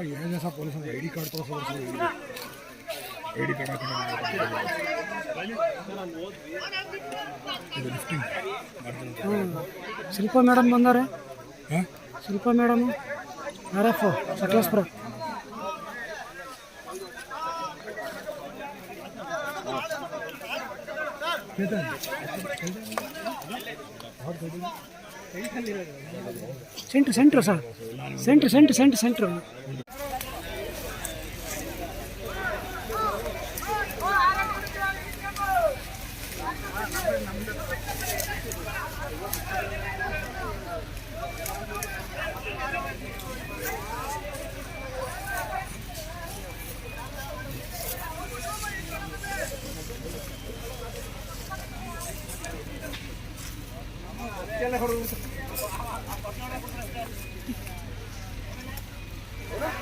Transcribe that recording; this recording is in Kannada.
ಎರಡು ದಿವಸ ಪೊಲೀಸ್ ಐ ಡಿ ಕಾರ್ಡ್ ತೋರಿಸೋದು I D card lifting Shilpa madam ಬಂದಾರೆ? Shilpa madam R F Sakleshpur. Centre centre sir. Centre centre centre centre. Ya mejor